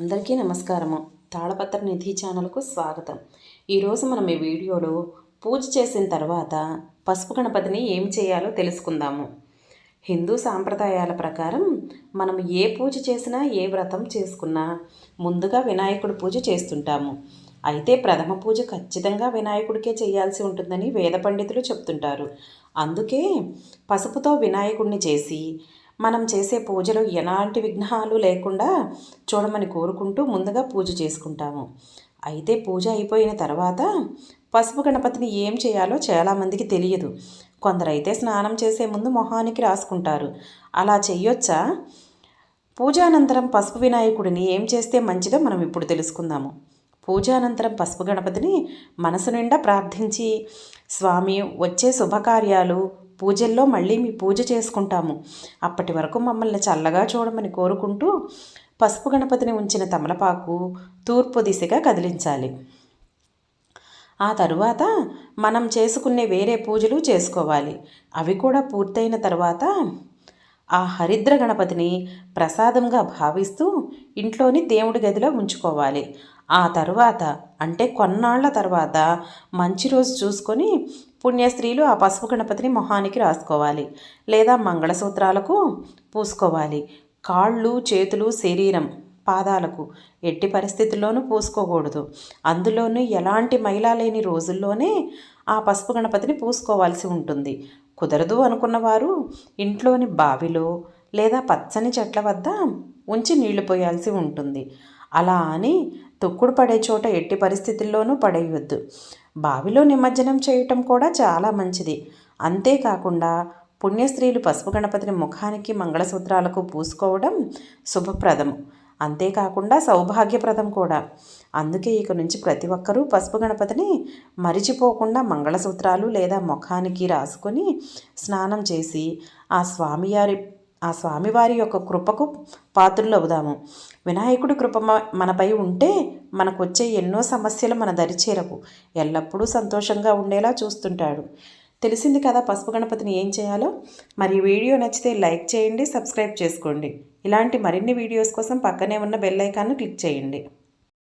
అందరికీ నమస్కారము. తాళపత్ర నిధి ఛానల్కు స్వాగతం. ఈరోజు మనం ఈ వీడియోలో పూజ చేసిన తర్వాత పసుపు గణపతిని ఏం చేయాలో తెలుసుకుందాము. హిందూ సాంప్రదాయాల ప్రకారం మనం ఏ పూజ చేసినా ఏ వ్రతం చేసుకున్నా ముందుగా వినాయకుడి పూజ చేస్తుంటాము. అయితే ప్రథమ పూజ ఖచ్చితంగా వినాయకుడికే చేయాల్సి ఉంటుందని వేద పండితులు చెప్తుంటారు. అందుకే పసుపుతో వినాయకుడిని చేసి మనం చేసే పూజలో ఎలాంటి విఘ్నాలు లేకుండా చూడమని కోరుకుంటూ ముందుగా పూజ చేసుకుంటాము. అయితే పూజ అయిపోయిన తర్వాత పసుపు గణపతిని ఏం చేయాలో చాలామందికి తెలియదు. కొందరైతే స్నానం చేసే ముందు మొహానికి రాసుకుంటారు. అలా చెయ్యొచ్చా? పూజానంతరం పసుపు వినాయకుడిని ఏం చేస్తే మంచిదో మనం ఇప్పుడు తెలుసుకుందాము. పూజానంతరం పసుపు గణపతిని మనసు నిండా ప్రార్థించి స్వామి వచ్చే శుభకార్యాలు పూజల్లో మళ్ళీ మీ పూజ చేసుకుంటాము. అప్పటి వరకు మమ్మల్ని చల్లగా చూడమని కోరుకుంటూ పసుపు గణపతిని ఉంచిన తమలపాకు తూర్పు దిశగా కదిలించాలి. ఆ తరువాత మనం చేసుకునే వేరే పూజలు చేసుకోవాలి. అవి కూడా పూర్తయిన తర్వాత ఆ హరిద్ర గణపతిని ప్రసాదంగా భావిస్తూ ఇంట్లోని దేవుడి గదిలో ఉంచుకోవాలి. ఆ తరువాత అంటే కొన్నాళ్ళ తర్వాత మంచి రోజు చూసుకొని పుణ్యస్త్రీలు ఆ పసుపు గణపతిని మొహానికి రాసుకోవాలి లేదా మంగళసూత్రాలకు పూసుకోవాలి. కాళ్ళు చేతులు శరీరం పాదాలకు ఎట్టి పరిస్థితుల్లోనూ పూసుకోకూడదు. అందులోనూ ఎలాంటి మైలా లేని రోజుల్లోనే ఆ పసుపు గణపతిని పూసుకోవాల్సి ఉంటుంది. కుదరదు అనుకున్నవారు ఇంట్లోని బావిలో లేదా పచ్చని చెట్ల వద్ద ఉంచి నీళ్ళు పోయాల్సి ఉంటుంది. అలా అని తొక్కుడు పడే చోట ఎట్టి పరిస్థితుల్లోనూ పడేయొద్దు. బావిలో నిమజ్జనం చేయటం కూడా చాలా మంచిది. అంతేకాకుండా పుణ్యస్త్రీలు పసుపు గణపతిని ముఖానికి మంగళసూత్రాలకు పూసుకోవడం శుభప్రదం. అంతేకాకుండా సౌభాగ్యప్రదం కూడా. అందుకే ఇక నుంచి ప్రతి ఒక్కరూ పసుపు గణపతిని మరిచిపోకుండా మంగళసూత్రాలు లేదా ముఖానికి రాసుకొని స్నానం చేసి ఆ స్వామివారి ఆ స్వామివారి యొక్క కృపకు పాత్రలు అవుదాము వినాయకుడి కృప మనపై ఉంటే మనకు వచ్చే ఎన్నో సమస్యలు మన దరిచేరవు ఎల్లప్పుడూ సంతోషంగా ఉండేలా చూస్తుంటాడు. తెలిసింది కదా పసుపు గణపతిని ఏం చేయాలో? మరి వీడియో నచ్చితే లైక్ చేయండి సబ్స్క్రైబ్ చేసుకోండి. ఇలాంటి మరిన్ని వీడియోస్ కోసం పక్కనే ఉన్న బెల్ ఐకాన్ను క్లిక్ చేయండి.